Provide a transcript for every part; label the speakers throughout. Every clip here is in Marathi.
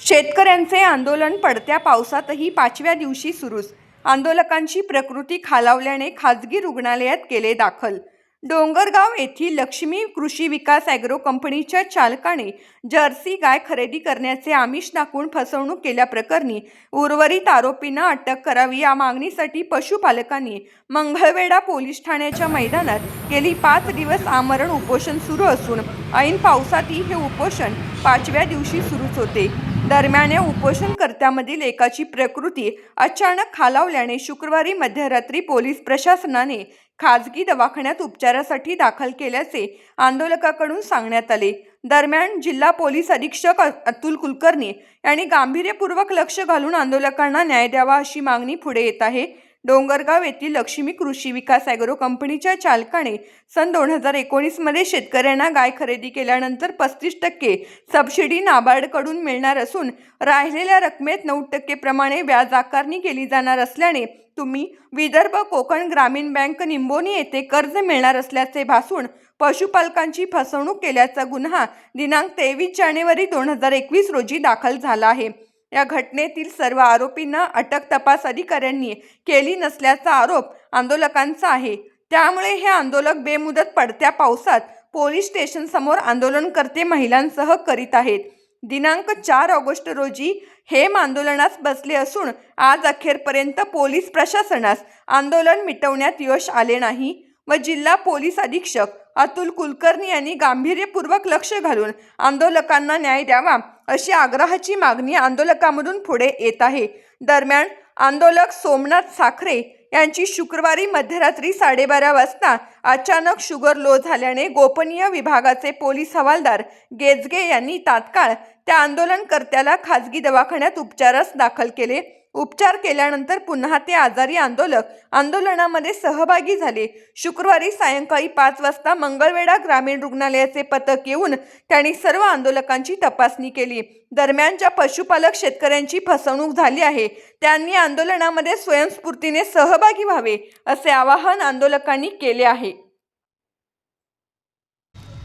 Speaker 1: शेतकऱ्यांचे आंदोलन पडत्या पावसातही पाचव्या दिवशी सुरूच. आंदोलकांची प्रकृती खालावल्याने खाजगी रुग्णालयात केले दाखल. डोंगरगाव येथील लक्ष्मी कृषी विकास ॲग्रो कंपनीच्या चालकाने जर्सी गाय खरेदी करण्याचे आमिष दाखवून फसवणूक केल्याप्रकरणी उर्वरित आरोपींना अटक करावी या मागणीसाठी पशुपालकांनी मंगळवेढा पोलीस ठाण्याच्या मैदानात गेली पाच दिवस आमरण उपोषण सुरू असून ऐन पावसातही हे उपोषण पाचव्या दिवशी सुरूच होते. दरम्यान या उपोषणकर्त्यामधील एकाची प्रकृती अचानक खालावल्याने शुक्रवारी मध्यरात्री पोलीस प्रशासनाने खाजगी दवाखान्यात उपचारासाठी दाखल केल्याचे आंदोलकाकडून सांगण्यात आले. दरम्यान जिल्हा पोलीस अधीक्षक अतुल कुलकर्णी यांनी गांभीर्यपूर्वक लक्ष घालून आंदोलकांना न्याय द्यावा अशी मागणी पुढे येत आहे. डोंगरगाव येथील लक्ष्मी कृषी विकास ॲग्रो कंपनीच्या चालकाने सन दोन हजार एकोणीसमध्ये शेतकऱ्यांना गाय खरेदी केल्यानंतर पस्तीस टक्के सबसिडी नाबार्डकडून मिळणार असून राहिलेल्या रकमेत नऊ टक्केप्रमाणे व्याज आकारणी केली जाणार असल्याने तुम्ही विदर्भ कोकण ग्रामीण बँक निंबोनी येथे कर्ज मिळणार असल्याचे भासून पशुपालकांची फसवणूक केल्याचा गुन्हा दिनांक तेवीस जानेवारी दोन हजार एकवीस रोजी दाखल झाला आहे. या घटनेतील सर्व आरोपींना अटक तपास अधिकाऱ्यांनी केली नसल्याचा आरोप आंदोलकांचा आहे. त्यामुळे हे आंदोलक बेमुदत पडत्या पावसात पोलीस स्टेशन समोर आंदोलनकर्ते महिलांसह करीत आहेत. दिनांक चार ऑगस्ट रोजी हेम आंदोलनास बसले असून आज अखेरपर्यंत पोलीस प्रशासनास आंदोलन मिटवण्यात यश आले नाही व जिल्हा पोलीस अधीक्षक अतुल कुलकर्णी यांनी गांभीर्यपूर्वक लक्ष घालून आंदोलकांना न्याय द्यावा अशी आग्रहाची मागणी आंदोलकामधून पुढे येत आहे. दरम्यान आंदोलक सोमनाथ साखरे यांची शुक्रवारी मध्यरात्री साडेबारा वाजता अचानक शुगर लो झाल्याने गोपनीय विभागाचे पोलीस हवालदार गेजगे यांनी तात्काळ त्या आंदोलनकर्त्याला खाजगी दवाखान्यात उपचारास दाखल केले. उपचार केल्यानंतर पुन्हा ते आजारी आंदोलक आंदोलनामध्ये सहभागी झाले. शुक्रवारी सायंकाळी पाच वाजता मंगळवेढा ग्रामीण रुग्णालयाचे पथक येऊन त्यांनी सर्व आंदोलकांची तपासणी केली. दरम्यान ज्या पशुपालक शेतकऱ्यांची फसवणूक झाली आहे त्यांनी आंदोलनामध्ये स्वयंस्फूर्तीने सहभागी व्हावे असे आवाहन आंदोलकांनी केले आहे.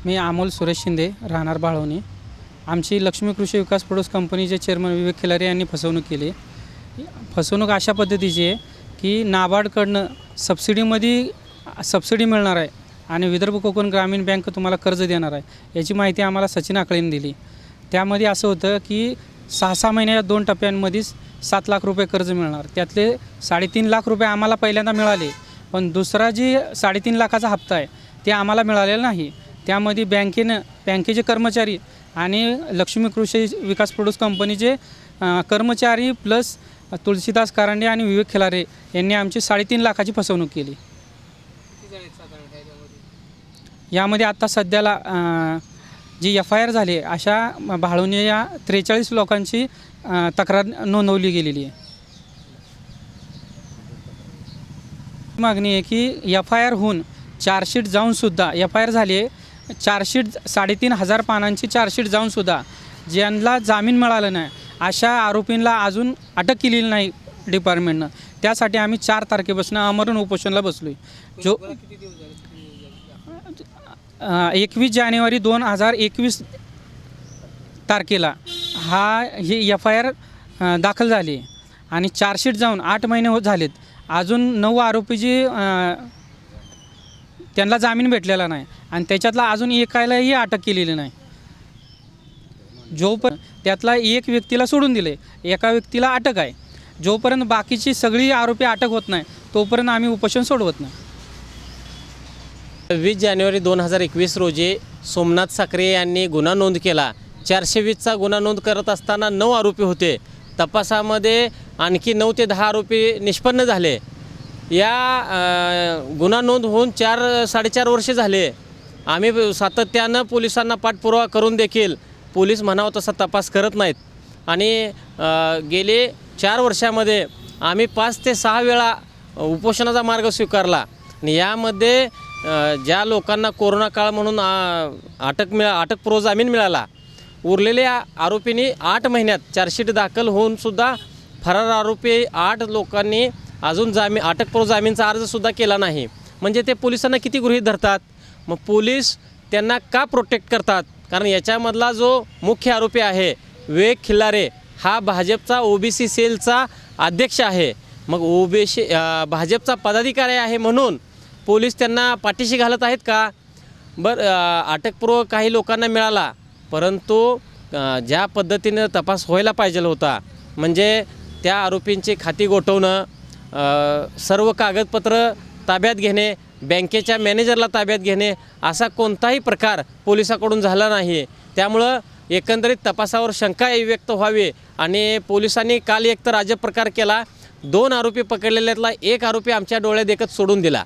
Speaker 2: मी अमोल सुरेश शिंदे राहणार बाळवणी आमची लक्ष्मी कृषी विकास प्रोड्यूस कंपनीचे चेअरमन विवेक खिलारे यांनी फसवणूक केली. फसवणूक अशा पद्धतीची आहे की नाबार्डकडनं सबसिडीमध्ये सबसिडी मिळणार आहे आणि विदर्भ कोकण ग्रामीण बँक तुम्हाला कर्ज देणार आहे. याची माहिती आम्हाला सचिन आकळेने दिली. त्यामध्ये असं होतं की सहा सहा महिन्याच्या दोन टप्प्यांमध्येच सात लाख रुपये कर्ज मिळणार. त्यातले साडेतीन लाख रुपये आम्हाला पहिल्यांदा मिळाले पण दुसरा जी साडेतीन लाखाचा हप्ता आहे ते आम्हाला मिळालेला नाही. त्यामध्ये बँकेनं बँकेचे कर्मचारी आणि लक्ष्मी कृषी विकास प्रोड्यूस कंपनीचे कर्मचारी प्लस तुळशीदास कारंडे आणि विवेक खिलारे यांनी आमची साडेतीन लाखाची फसवणूक केली. यामध्ये आत्ता सध्याला जी एफ आय आर झाली अशा भाळवणी या त्रेचाळीस लोकांची तक्रार नोंदवली गेलेली आहे. मागणी आहे की एफ आय आर होऊन चार्जशीट जाऊनसुद्धा एफ आय आर झाली आहे चार्जशीट साडेतीन हजार पानांची चार्जशीट जाऊनसुद्धा ज्यांना जामीन मिळालं नाही अशा आरोपींना अजून अटक केलेली नाही डिपार्टमेंटनं त्यासाठी आम्ही चार तारखेपासून आमरण उपोषणला बसलो आहे जो एकवीस जानेवारी दोन हजार एकवीस तारखेला हा ही एफ आय आर दाखल झाली आणि चार्जशीट जाऊन आठ महिने होत झालेत. अजून नऊ आरोपीची अ, त्यांना जामीन भेटलेला नाही. आणि त्याच्यातला अजून एकालाही अटक केलेली नाही. जोपर्यंत त्यातला एक व्यक्तीला सोडून दिले एका व्यक्तीला अटक आहे. जोपर्यंत बाकीची सगळी आरोपी अटक होत नाही तोपर्यंत आम्ही उपोषण सोडवत नाही.
Speaker 3: वीस जानेवारी दोन हजार एकवीस रोजी सोमनाथ साखरे यांनी गुन्हा नोंद केला. चारशे वीसचा गुन्हा नोंद करत असताना नऊ आरोपी होते. तपासामध्ये आणखी नऊ ते दहा आरोपी निष्पन्न झाले. या गुन्हा नोंद होऊन चार साडेचार वर्षे झाले. आम्ही सातत्यानं पोलिसांना पाठपुरावा करून देखील पोलीस म्हणावं तसा तपास करत नाहीत. आणि गेले चार वर्षामध्ये आम्ही पाच ते सहा वेळा उपोषणाचा मार्ग स्वीकारला. आणि यामध्ये ज्या लोकांना कोरोना काळ म्हणून अटक मिळा अटकपूर्व जामीन मिळाला उरलेल्या आरोपींनी आठ महिन्यात चार्जशीट दाखल होऊन सुद्धा फरार आरोपी आठ लोकांनी अजून जामीन अटकपूर्व जामीनचा अर्जसुद्धा केला नाही. म्हणजे ते पोलिसांना किती गृहीत धरतात? मग पोलीस त्यांना का प्रोटेक्ट करतात? कारण याच्यामधला जो मुख्य आरोपी आहे विवेक खिल्लारे हा भाजपचा ओबीसी सेलचा अध्यक्ष आहे. मग ओबीसी भाजपचा पदाधिकारी आहे म्हणून पोलीस त्यांना पाठीशी घालत आहेत का? बरं अटकपूर्व काही लोकांना मिळाला परंतु ज्या पद्धतीनं तपास व्हायला पाहिजे होता म्हणजे त्या आरोपींची खाती गोठवणं सर्व कागदपत्र ताब्यात घेणे बँकेच्या मॅनेजरला ताब्यात घेणे असा कोणताही प्रकार पोलिसाकडून झाला नाही. त्यामुळं एकंदरीत तपासावर शंका व्यक्त व्हावी आणि पोलिसांनी काल एक तर अजब प्रकार केला. दोन आरोपी पकडलेल्यातला एक आरोपी आमच्या डोळ्यात देखत सोडून दिला.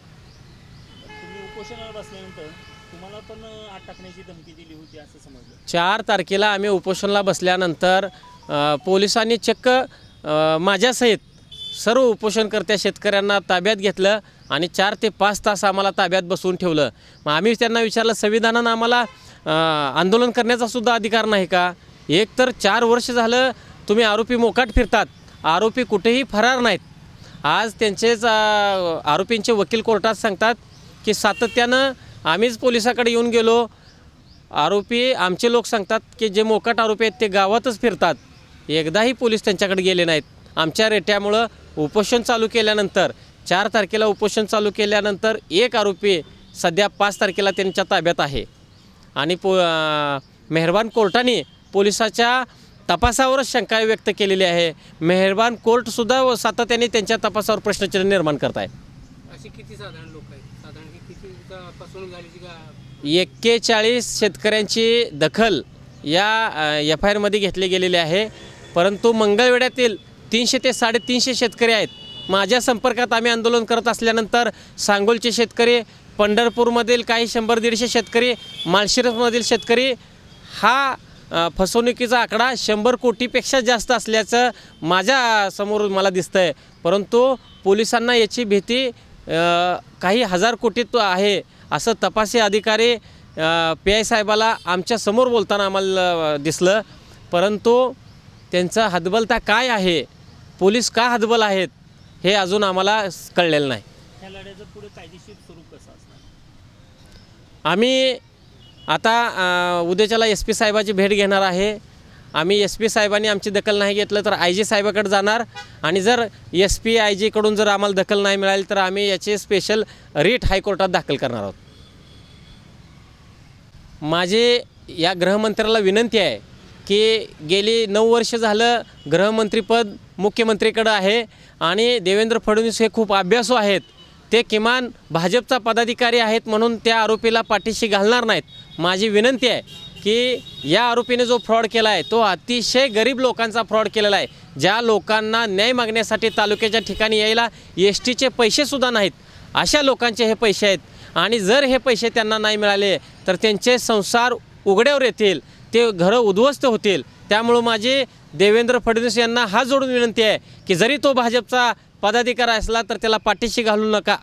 Speaker 3: चार तारखेला आम्ही उपोषणाला बसल्यानंतर पोलिसांनी चक्क माझ्यासहित सर्व उपोषणकर्त्या शेतकऱ्यांना ताब्यात घेतलं आणि चार ते पाच तास आम्हाला ताब्यात बसवून ठेवलं. मग आम्ही त्यांना विचारलं संविधानानं आम्हाला आंदोलन करण्याचा सुद्धा अधिकार नाही का? एक तर चार वर्ष झालं तुम्ही आरोपी मोकाट फिरतात. आरोपी कुठेही फरार नाहीत. आज त्यांचेच आरोपींचे वकील कोर्टात सांगतात की सातत्यानं आम्हीच पोलिसाकडे येऊन गेलो. आरोपी आमचे लोक सांगतात की जे मोकाट आरोपी आहेत ते गावातच फिरतात. एकदाही पोलीस त्यांच्याकडे गेले नाहीत. आमच्या रेट्यामुळं उपोषण चालू केल्यानंतर चार तारखेला उपोषण चालू केल्यानंतर एक आरोपी सध्या पाच तारखेला त्यांच्या ताब्यात आहे. आणि पो मेहरबान कोर्टाने पोलिसाच्या तपासावरच शंका व्यक्त केलेली आहे. मेहरबान कोर्टसुद्धा व सातत्याने त्यांच्या तपासावर प्रश्नचिन्ह निर्माण करत आहे.
Speaker 2: असे किती साधारण लोक आहेत? साधारण किती फसवणूक झाली का?
Speaker 3: एक्केचाळीस शेतकऱ्यांची दखल या एफ आय आरमध्ये घेतली गेलेली आहे. परंतु मंगळवेढ्यातील तीनशे ते साडेतीनशे शेतकरी आहेत. माझ्या संपर्कात आम्ही आंदोलन करत असल्यानंतर सांगोलचे शेतकरी पंढरपूरमधील काही शंभर दीडशे शेतकरी माळशिरसमधील शेतकरी हा फसवणुकीचा आकडा शंभर कोटीपेक्षा जास्त असल्याचं माझ्यासमोर मला दिसतं आहे परंतु पोलिसांना याची भीती काही हजार कोटीत आहे असं तपासी अधिकारी पी आय साहेबाला आमच्यासमोर बोलताना आम्हाला दिसलं. परंतु त्यांचा हतबलता काय आहे पोलीस का हतबल आहेत हे अजून आम्हाला कळलेलं नाही.
Speaker 4: ह्या लढ्याचं पुढे कायदेशीर स्वरूप कसं असणार?
Speaker 3: आम्ही आता अ, उद्याच्याला एस पी साहेबाची भेट घेणार आहे. आम्ही एस पी साहेबांनी आमची दखल नाही घेतलं तर आय जी साहेबाकडे जाणार. आणि जर एस पी आय जीकडून जर आम्हाला दखल नाही मिळाली तर आम्ही याचे स्पेशल रीट हायकोर्टात दाखल करणार आहोत. माझी या गृहमंत्र्याला विनंती आहे की गेली नऊ वर्ष झालं गृहमंत्रीपद मुख्यमंत्रीकडं आहे आणि देवेंद्र फडणवीस हे खूप अभ्यासू आहेत. ते किमान भाजपचा पदाधिकारी आहेत म्हणून त्या आरोपीला पाठीशी घालणार नाहीत. माझी विनंती आहे की या आरोपीने जो फ्रॉड केला आहे तो अतिशय गरीब लोकांचा फ्रॉड केलेला आहे. ज्या लोकांना न्याय मागण्यासाठी तालुक्याच्या ठिकाणी यायला एस टीचे पैसेसुद्धा नाहीत. अशा लोकांचे हे पैसे आहेत आणि जर हे पैसे त्यांना नाही मिळाले तर त्यांचे संसार उघड्यावर येतील. ते घरं उद्ध्वस्त होतील. त्यामुळं माझे देवेंद्र फडणवीस यांना हा जोडून विनंती आहे की जरी तो भाजपचा पदाधिकारी असला तर त्याला पाठीशी घालू नका.